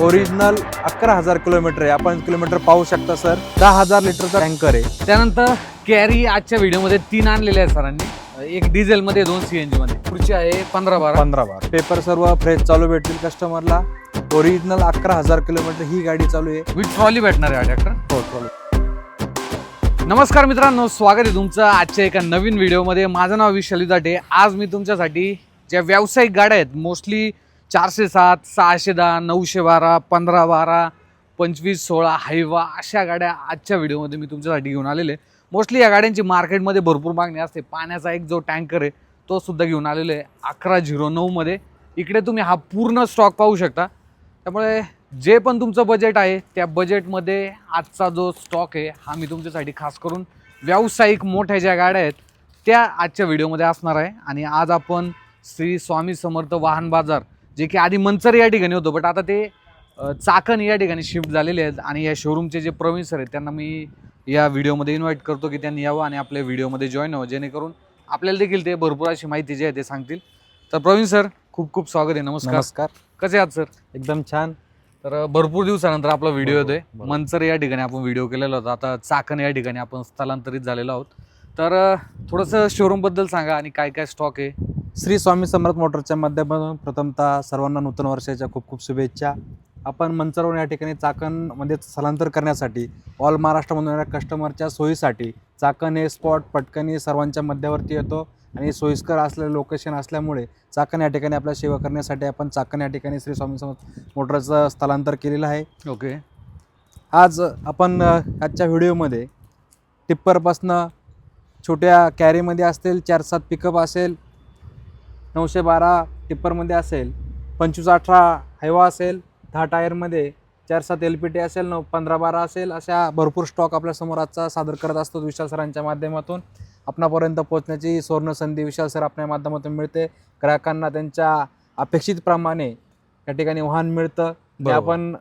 Original अकरा हजार kilometre आहे. आपण किलोमीटर पाहू शकता सर. दहा हजार लिटरचा टँकर आहे. त्यानंतर कॅरी आजच्या व्हिडिओमध्ये तीन आणलेले आहेत सरांनी. एक डिझेल मध्ये दोन सीएनजी मध्ये पुढची आहे पंधरा बारा. पंधरा बार. पेपर सर्व फ्रेश चालू भेटतील कस्टमरला ओरिजिनल अकरा हजार किलोमीटर ही गाडी चालू आहे. विथ ट्रॉली भेटणार आहे ट्रॅक्टर हो चालू नमसकार मित्रांनो स्वागत आहे तुमचं आजच्या एका नवीन व्हिडिओमध्ये. माझं नाव विशाल दाटे. आज मी तुमच्यासाठी ज्या व्यावसायिक गाड्या आहेत मोस्टली चारशे सात सहाशे दहा नऊशे बारा पंधरा बारा पंचवीस सोळा हायवा अशा गाड्या आजच्या व्हिडिओमध्ये मी तुमच्यासाठी घेऊन आलेले मोस्टली या गाड्यांची मार्केटमध्ये भरपूर मागणी असते. पाण्याचा एक जो टँकर आहे तो सुद्धा घेऊन आलेला आहे अकरा झिरो नऊमध्ये. इकडे तुम्ही हा पूर्ण स्टॉक पाहू शकता. त्यामुळे जे पण तुमचं बजेट आहे त्या बजेटमध्ये आजचा जो स्टॉक आहे हा मी तुमच्यासाठी खास करून व्यावसायिक मोठ्या ज्या गाड्या आहेत त्या आजच्या व्हिडिओमध्ये असणार आहे. आणि आज आपण श्री स्वामी समर्थ वाहन बाजार जे की आधी मंचर या ठिकाणी होतं बट आता ते चाकण या ठिकाणी शिफ्ट झालेले आहेत आणि या शोरूमचे जे प्रवीण सर आहेत त्यांना मी या व्हिडिओमध्ये इन्व्हाइट करतो की त्यांनी यावं आणि आपल्या व्हिडिओमध्ये जॉईन व्हावं जेणेकरून आपल्याला देखील ते भरपूर अशी माहिती जी आहे ते सांगतील. तर प्रवीण सर खूप खूप स्वागत आहे नमस्कार. नमस्कार. कसे आहात सर? एकदम छान. तर भरपूर दिवसानंतर आपला व्हिडिओ येतोय. मंचर या ठिकाणी आपण व्हिडिओ केलेला होता. आता चाकण या ठिकाणी आपण स्थलांतरित झालेलो आहोत. तर थोडंसं शोरूमबद्दल सांगा आणि काय काय स्टॉक आहे? श्री स्वामी समर्थ मोटरच्या माध्यमातून प्रथमतः सर्वांना नूतन वर्षाच्या खूप खूप शुभेच्छा. आपण मंचरवरून या ठिकाणी चाकणमध्ये स्थलांतर करण्यासाठी ऑल महाराष्ट्रामधून येणाऱ्या कस्टमरच्या सोयीसाठी चाकण हे स्पॉट पटकनी सर्वांच्या मध्यावरती येतो आणि सोयीस्कर असलेलं लोकेशन असल्यामुळे चाकण या ठिकाणी आपल्या सेवा करण्यासाठी आपण चाकण या ठिकाणी श्री स्वामी समर्थ मोटरचं स्थलांतर केलेलं आहे. ओके आज आपण आजच्या व्हिडिओमध्ये टिप्परपासनं छोट्या कॅरीमध्ये असतील चार सात पिकअप असेल नऊशे बारा टिप्परमध्ये असेल पंचवीस अठरा हायवा असेल दहा टायरमध्ये चार सात एल पी टी असेल नऊ पंधरा बारा असेल अशा भरपूर स्टॉक आपल्यासमोर आजचा सादर करत असतो विशाल सरांच्या माध्यमातून. आपणापर्यंत पोहोचण्याची सुवर्ण संधी विशाल सर आपल्या माध्यमातून मिळते. ग्राहकांना त्यांच्या अपेक्षितप्रमाणे या ठिकाणी वाहन मिळतं. ते. आपण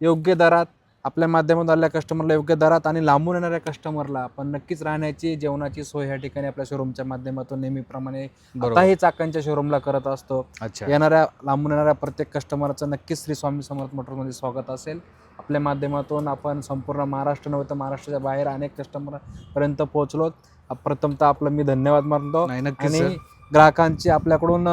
योग्य दरात आपल्या माध्यमातून आलेल्या कस्टमरला योग्य दरात आणि लांबून येणाऱ्या कस्टमरला आपण नक्कीच राहण्याची जेवणाची सोय या ठिकाणी आपल्या शोरूमच्या माध्यमातून नेहमीप्रमाणे आताही चाकांच्या शोरूमला करत असतो. येणाऱ्या लांबून येणाऱ्या प्रत्येक कस्टमरचं नक्कीच श्री स्वामी समर्थ मोटरमध्ये स्वागत असेल. आपल्या माध्यमातून आपण संपूर्ण महाराष्ट्र नव्हे तर महाराष्ट्राच्या बाहेर अनेक कस्टमरपर्यंत पोहोचलो. प्रथमतः आपलं मी धन्यवाद मानतो. आणि. ग्राहकांची आपल्याकडून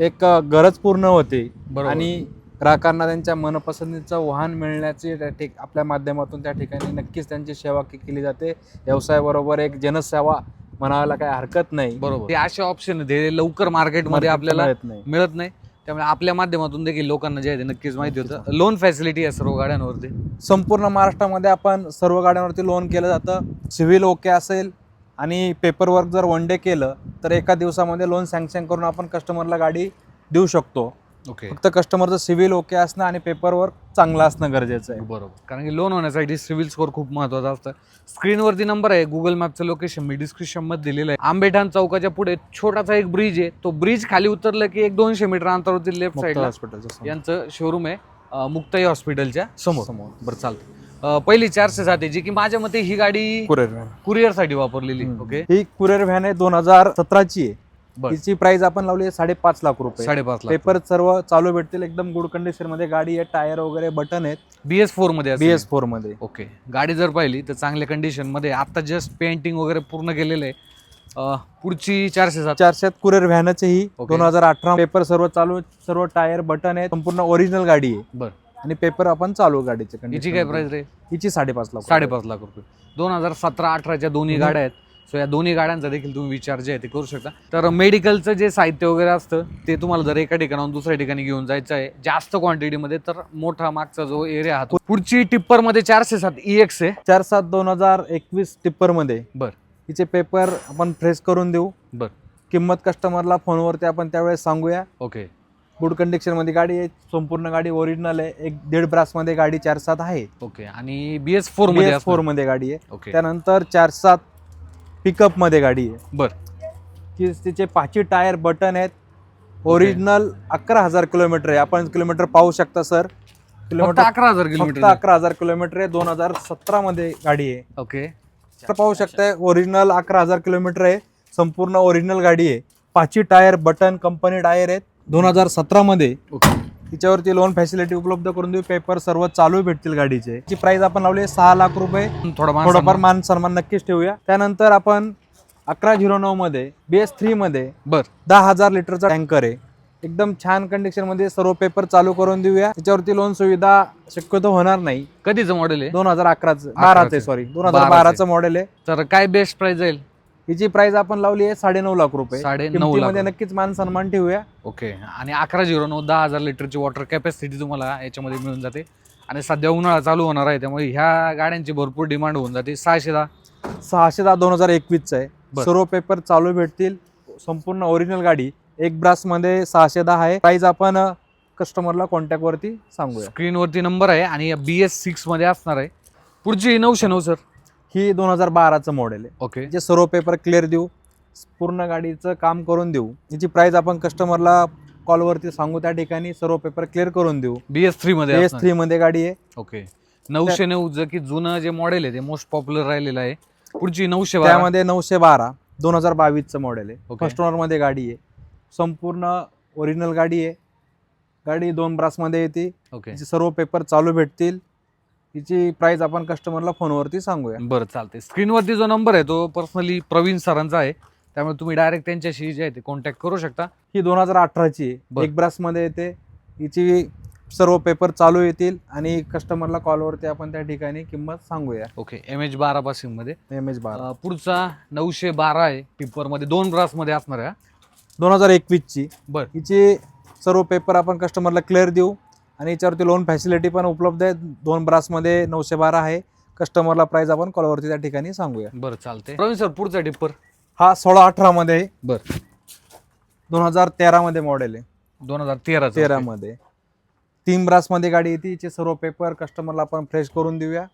एक गरज पूर्ण होते. आणि ग्राहकांना त्यांच्या मनपसंतीचं वाहन मिळण्याची त्या ठिक आपल्या माध्यमातून त्या ठिकाणी नक्कीच त्यांची सेवा केली जाते. व्यवसायाबरोबर एक जनसेवा म्हणायला काही हरकत नाही. बरोबर. ते असे ऑप्शन ते लवकर मार्केटमध्ये आपल्याला मिळत नाही. मिळत नाही. त्यामुळे आपल्या माध्यमातून देखील लोकांना जे आहे ते नक्कीच माहिती होतं. लोन फॅसिलिटी आहे सर्व गाड्यांवरती. संपूर्ण महाराष्ट्रामध्ये आपण सर्व गाड्यांवरती लोन केलं जातं. सिव्हिल ओके असेल आणि पेपरवर्क जर वन डे केलं तर एका दिवसामध्ये लोन सँक्शन करून आपण कस्टमरला गाडी देऊ शकतो. ओके फक्त कस्टमरचं सिव्हिल ओके असणं आणि पेपरवर्क चांगलं असणं गरजेचं आहे. बरोबर. कारण की लोन होण्यासाठी सिव्हिल स्कोअर खूप महत्त्वाचा असतं. स्क्रीनवरती नंबर आहे गुगल मॅपचं लोकेशन मी डिस्क्रिप्शनमध्ये दिलेलं आहे. आंबेठाण चौकाच्या पुढे छोटासा एक ब्रिज आहे. तो ब्रिज खाली उतरलं की एक दोनशे मीटर अंतरावरती लेफ्ट हॉस्पिटलच्या समोर. यांचं शोरूम आहे अं, मुक्ताई हॉस्पिटलच्या समोर. समोर. बरं चालतं अं, पहिली चारशे सात आहे जी की माझ्या मते ही गाडी कुरिअर व्हॅन. कुरिअरसाठी वापरलेली. ओके ही कुरिअर व्हॅन आहे दोन हजार सतराची आहे. तिची प्राइस आपण लावली आहे साडेपाच लाख रुपये. साडेपाच लाख पेपर सर्व चालू भेटतील. एकदम गुड कंडिशनमध्ये गाडी आहे टायर वगैरे बटन आहेत. बीएस फोरमध्ये बी असेल. एस फोरमध्ये. ओके गाडी जर पाहिली तर चांगल्या कंडिशनमध्ये आता जस्ट पेंटिंग वगैरे पूर्ण केलेलं आहे. पुढची चारशे सात. चारशेत कुरिअर व्हॅनच ही. दोन हजार अठरा पेपर सर्व चालू सर्व टायर बटन आहे संपूर्ण ओरिजिनल गाडी आहे. बर. आणि पेपर आपण चालू गाडीचे हिची काय. प्राइस रे? हिची साडेपाच लाख साडेपाच लाख रुपये. दोन हजार सतरा अठराच्या दोन्ही. गाड्या आहेत. सो या दोन्ही गाड्यांचा देखील तुम्ही विचार जे आहे ते करू शकता. तर मेडिकलचं जे साहित्य वगैरे असतं ते तुम्हाला जर एका ठिकाणाहून दुसऱ्या ठिकाणी घेऊन जायचं आहे जास्त क्वांटिटीमध्ये तर मोठा मागचा जो एरिया हा पुढची टिप्परमध्ये चारशे सात ई एक्स आहे. चार सात दोन हजार एकवीस टिप्परमध्ये बर. हिचे पेपर आपण फ्रेश करून देऊ. बर. किंमत कस्टमरला फोनवरती आपण त्यावेळेस सांगूया. ओके गुड कंडिशनमध्ये गाडी आहे संपूर्ण गाडी ओरिजिनल आहे. एक दीड ब्रासमध्ये गाडी चार सात आहे. ओके आणि बी एस फोरमध्ये फोर. मध्ये गाडी आहे. ओके त्यानंतर चार सात पिकअपमध्ये गाडी आहे. बर. की तिचे पाचही टायर बटन आहेत. ओरिजिनल अकरा हजार किलोमीटर आहे. आपण किलोमीटर पाहू शकता सर किलोमीटर अकरा हजार फक्त किलोमीटर अकरा हजार किलोमीटर आहे. दोन हजार सतरा मध्ये गाडी आहे. ओके. तर पाहू शकताय ओरिजिनल अकरा हजार किलोमीटर आहे. संपूर्ण ओरिजिनल गाडी आहे. पाचही टायर बटन कंपनी टायर आहेत. दोन हजार सतरा मध्ये ओके. तिच्यावरती लोन फॅसिलिटी उपलब्ध करून देऊ. पेपर सर्व चालू भेटतील गाडीचे. ची प्राइस आपण लावली सहा लाख रुपये. थोडंफार सन्मान. मान सन्मान नक्कीच ठेवूया. त्यानंतर आपण अकरा झिरो नऊ मध्ये बी एस थ्री मध्ये बर. दहा हजार लिटरचा टँकर आहे. एकदम छान कंडिशनमध्ये सर्व पेपर चालू करून देऊया. त्याच्यावरती लोन सुविधा शक्यतो होणार नाही. कधीचं मॉडेल आहे? दोन हजार अकराचं. बाराचं. सॉरी दोन हजार बाराचं. बाराचं मॉडेल आहे. तर काय बेस्ट प्राइस जाईल? हिची प्राइस आपण लावली आहे साडेनऊ लाख रुपये. साडेनऊ लाख किमतीमध्ये नक्कीच मान सन्मान ठेवूया. ओके. आणि अकरा झिरो नऊ दहा हजार लिटरची वॉटर कॅपॅसिटी तुम्हाला याच्यामध्ये मिळून जाते. आणि सध्या उन्हाळा चालू होणार आहे त्यामुळे ह्या गाड्यांची भरपूर डिमांड होऊन जाते. सहाशे दहा. सहाशे दहा दोन हजार एकवीसचं आहे. बरं. सर्व पेपर चालू भेटतील. संपूर्ण ओरिजिनल गाडी. एक ब्रासमध्ये सहाशे दहा आहे. प्राइस आपण कस्टमरला कॉन्टॅक्ट वरती सांगूया. स्क्रीनवरती नंबर आहे आणि बी एस सिक्समध्ये असणार आहे. पुढची नऊशे नऊ सर ही दोन हजार बाराचं मॉडेल आहे. ओके जे सर्व पेपर क्लिअर देऊ पूर्ण गाडीचं काम करून देऊ याची प्राइस आपण कस्टमरला कॉलवरती सांगू त्या ठिकाणी सर्व पेपर क्लिअर करून देऊ. बी एस थ्री मध्ये एस. थ्री मध्ये गाडी आहे. ओके नऊशे नऊ जर की जुनं जे मॉडेल आहे ते मोस्ट पॉप्युलर राहिलेलं आहे. पुढची नऊशे त्यामध्ये नऊशे बारा दोन हजार बावीसचं मॉडेल आहे. फर्स्टमध्ये गाडी आहे. संपूर्ण ओरिजिनल गाडी आहे. गाडी दोन ब्रासमध्ये येते. ओके सर्व पेपर चालू भेटतील. तिची प्राइस आपण कस्टमरला फोनवरती सांगूया. बरं चालते स्क्रीनवरती जो नंबर आहे तो पर्सनली प्रवीण सरांचा आहे. त्यामुळे तुम्ही डायरेक्ट त्यांच्याशी जे आहे ते कॉन्टॅक्ट करू शकता. ही दोन हजार अठराची बरं. एक ब्रासमध्ये येते. हिची सर्व पेपर चालू येतील आणि कस्टमरला कॉलवरती आपण त्या ठिकाणी किंमत सांगूया. ओके एम एच बारा पासिंगमध्ये. एम एच बारा. अं, पुढचा नऊशे बारा आहे टिप्परमध्ये. दोन ब्रासमध्ये असणार आहे हा. दोन हजार एकवीसची. बर. हिची सर्व पेपर आपण कस्टमरला क्लिअर देऊ. आणि याच्यावरती लोन फॅसिलिटी पण उपलब्ध आहे. दोन ब्रासमध्ये नऊशे बारा आहे. कस्टमरला प्राइस आपण कॉलवरती त्या ठिकाणी सांगूया. बरं चालते प्रवीण सर पुढचा टिप्पर हा सोळा अठरामध्ये आहे. बर. दोन हजार तेरामध्ये मॉडेल आहे. दोन हजार तेरा तेरामध्ये. तीन ब्रासमध्ये गाडी येते. हिचे सर्व पेपर कस्टमरला आपण फ्रेश करून देऊया.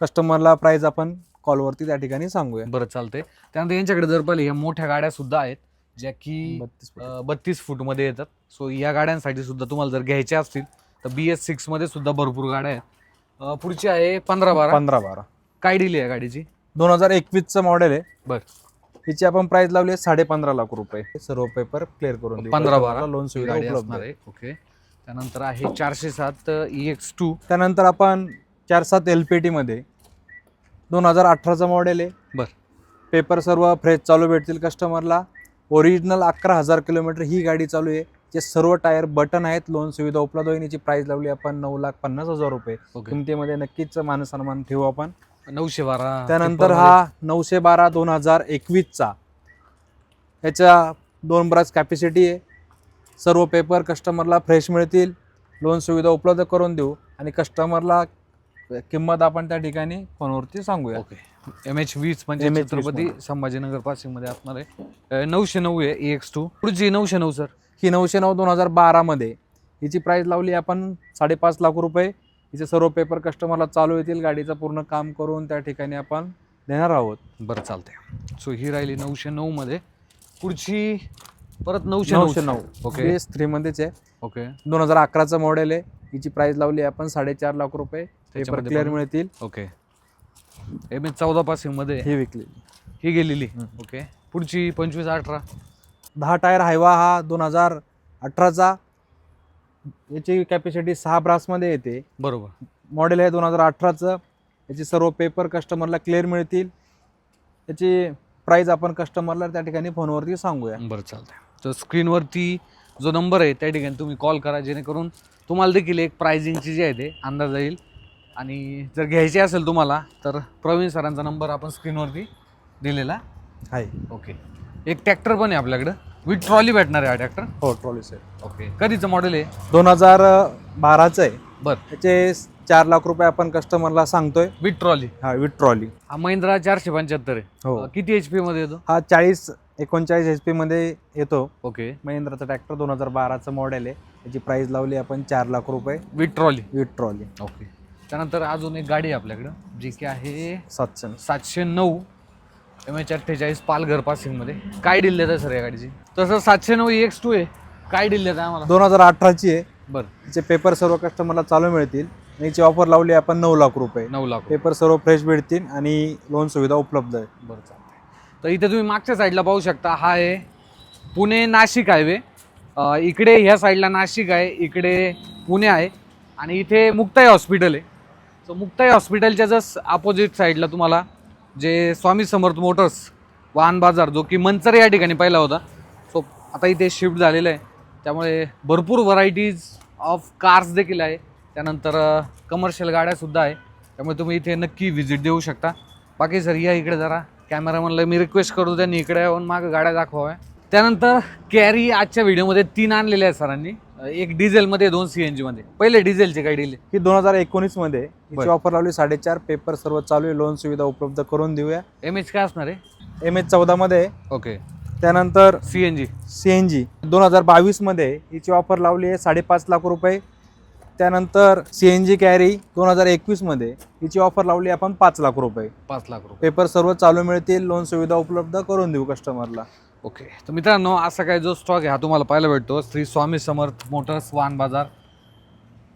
कस्टमरला प्राइस आपण कॉलवरती त्या ठिकाणी सांगूया. बरं चालते त्यानंतर यांच्याकडे जर पाहिले ह्या मोठ्या गाड्या सुद्धा आहेत ज्या की. बत्तीस फूट. मध्ये येतात. सो या गाड्यांसाठी सुद्धा तुम्हाला जर घ्यायच्या असतील तर बी एस सिक्समध्ये सुद्धा भरपूर गाड्या आहेत. अं, पुढची आहे पंधरा बारा. पंधरा बारा. काय डिले आहे गाडीची? दोन हजार एकवीसचं मॉडेल आहे. बर. हिची आपण प्राइस लावली आहे साडे पंधरा लाख रुपये. सर्व पेपर क्लिअर करून देऊ. पंधरा बारा. लोन सुविधा गाडी उपलब्ध असणार आहे. आहे. ओके त्यानंतर आहे चारशे सात ई एक्स टू त्यानंतर आपण चार सात एल पी टीमध्ये दोन हजार अठराचं मॉडेल आहे. बर. पेपर सर्व फ्रेश चालू भेटतील कस्टमरला ओरिजिनल अकरा हजार किलोमीटर ही गाडी चालू आहे. जे सर्व टायर बटन आहेत लोन सुविधा उपलब्ध होईल याची प्राइस लावली आपण नऊ लाख पन्नास हजार रुपये. ओके किमतीमध्ये नक्कीच मान सन्मान ठेवू आपण. नऊशे बारा. त्यानंतर हा नऊशे बारा दोन हजार एकवीसचा. ह्याच्या दोन ब्रास कॅपॅसिटी आहे. सर्व पेपर कस्टमरला फ्रेश मिळतील. लोन सुविधा उपलब्ध करून देऊ. आणि कस्टमरला किंमत आपण त्या ठिकाणी फोनवरती सांगूया. ओके एम एच वीस म्हणजे MH20 छत्रपती संभाजीनगर पासिंगमध्ये असणार आहे नऊशे नऊ आहे ई एक्स टू पुढची नऊशे नऊ सर ही नऊशे नऊ दोन हजार बारामध्ये. हिची प्राईस लावली आपण साडेपाच लाख रुपये. हिचे सर्व पेपर कस्टमरला चालू येतील गाडीचं पूर्ण काम करून त्या ठिकाणी आपण देणार आहोत. बरं चालते सो ही राहिली नऊशे नऊ मध्ये पुढची परत नऊशे नऊशे नऊ. ओके बेस थ्रीमध्येच आहे. ओके दोन हजार अकराचं मॉडेल आहे. हिची प्राइस लावली आपण साडेचार लाख रुपये. पेपर क्लिअर मिळतील. ओके एम एच चौदा पासिंगमध्ये. ही विकली ही गेलेली. ओके पुढची पंचवीस अठरा. दहा टायर हायवा हा दोन हजार अठराचा. याची कॅपॅसिटी सहा ब्रासमध्ये येते. बरोबर. मॉडेल आहे दोन हजार अठराचं. याचे सर्व पेपर कस्टमरला क्लिअर मिळतील. याची प्राईज आपण कस्टमरला त्या ठिकाणी फोनवरती सांगूया. बरं चालतंय. तर स्क्रीनवरती जो नंबर आहे त्या ठिकाणी तुम्ही कॉल करा जेणेकरून तुम्हाला देखील एक प्राइजिंगची जी आहे ते अंदाज येईल. आणि जर घ्यायची असेल तुम्हाला तर प्रवीण सरांचा नंबर आपण स्क्रीनवरती दिलेला. आहे. ओके एक ट्रॅक्टर पण आहे आपल्याकडं. विथ ट्रॉली भेटणार आहे हा ट्रॅक्टर? हो ट्रॉली सेट ओके. कधीचं मॉडेल आहे? दोन हजार बाराचं आहे. बरं. त्याचे चार लाख रुपये आपण कस्टमरला सांगतोय. With trolley? हा विथ ट्रॉली. हा महिंद्रा चारशे पंच्याहत्तर आहे. हो. अं, किती एच पी मध्ये येतो? हा चाळीस एकोणचाळीस एच मध्ये येतो. ओके. महिंद्राचा ट्रॅक्टर दोन हजार बाराचं मॉडेल आहे. याची प्राइस लावली आपण चार लाख रुपये. With trolley? With trolley. Okay. त्यानंतर अजून एक गाडी आहे आपल्याकडं जी की आहे सातशे सातशे नऊ. एम एच अठ्ठेचाळीस पालघर पासिंगमध्ये. काय डील देत आहे सर या गाडीची? तसं सातशे नऊ एक्स टू आहे. काय डील देत आहे आम्हाला? दोन हजार अठराची आहे. बरं. याचे पेपर सर्व कस्टमरला चालू मिळतील. आणि याची ऑफर लावली आपण नऊ लाख रुपये. नऊ लाख पेपर सर्व फ्रेश भेटतील आणि लोन सुविधा उपलब्ध आहे. बरं चालतंय. तर इथे तुम्ही मागच्या साईडला पाहू शकता हा आहे पुणे नाशिक हायवे अ, इकडे ह्या साईडला नाशिक आहे इकडे पुणे आहे आणि इथे मुक्ताई हॉस्पिटल आहे. सो मुक्ताई हॉस्पिटलच्या जस्ट अपोजिट साईडला तुम्हाला जे स्वामी समर्थ मोटर्स वाहन बाजार जो की मंचर या ठिकाणी पहिला होता सो आता इथे शिफ्ट झालेलं आहे. त्यामुळे भरपूर व्हरायटीज ऑफ कार्स देखील आहे. त्यानंतर कमर्शियल गाड्यासुद्धा आहे. त्यामुळे तुम्ही इथे नक्की व्हिजिट देऊ शकता. बाकी सर या इकडे जरा कॅमेरामॅनला मी रिक्वेस्ट करतो त्यांनी इकडे येऊन मागं गाड्या दाखवाव्या. त्यानंतर कॅरी आजच्या व्हिडिओमध्ये तीन आणलेले आहेत सरांनी. एक डिझेलमध्ये दोन सी एन जीमध्ये. पहिले डिझेलचे काय डिले ही दोन हजार एकोणीसमध्ये हिची. ऑफर लावली साडेचार पेपर सर्व चालू आहे. लोन सुविधा उपलब्ध करून देऊया. एम एच काय असणार आहे? एम एच चौदा मध्ये ओके. त्यानंतर C N G. C N G. दोन हजार बावीसमध्ये हिची ऑफर लावली आहे साडेपाच लाख रुपये. त्यानंतर सी एन जी कॅरी दोन हजार एकवीसमध्ये हिची ऑफर लावली आपण पाच लाख रुपये. पाच लाख रुपये. पेपर सर्व चालू मिळतील लोन सुविधा उपलब्ध करून देऊ कस्टमरला ओके. तर मित्रांनो असा काय जो स्टॉक आहे हा तुम्हाला पाहायला भेटतो. श्री स्वामी समर्थ मोटर्स वाहन बाजार.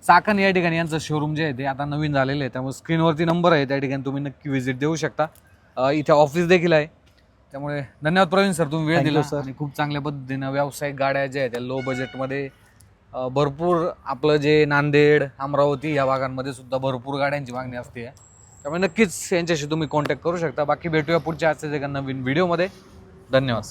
चाकण या ठिकाणी यांचं शोरूम जे आहे ते आता नवीन झालेलं आहे. त्यामुळे स्क्रीनवरती नंबर आहे त्या ठिकाणी तुम्ही नक्की व्हिजिट देऊ शकता. इथे ऑफिस देखील आहे. त्यामुळे धन्यवाद प्रवीण सर तुम्ही वेळ दिला. sir. आणि खूप चांगल्या पद्धतीनं व्यावसायिक गाड्या ज्या आहेत त्या लो बजेटमध्ये भरपूर आपलं जे नांदेड अमरावती या भागांमध्ये सुद्धा भरपूर गाड्यांची मागणी असते. त्यामुळे नक्कीच यांच्याशी तुम्ही कॉन्टॅक्ट करू शकता. बाकी भेटूया पुढच्या आजच्या एका नवीन व्हिडिओमध्ये धन्यवाद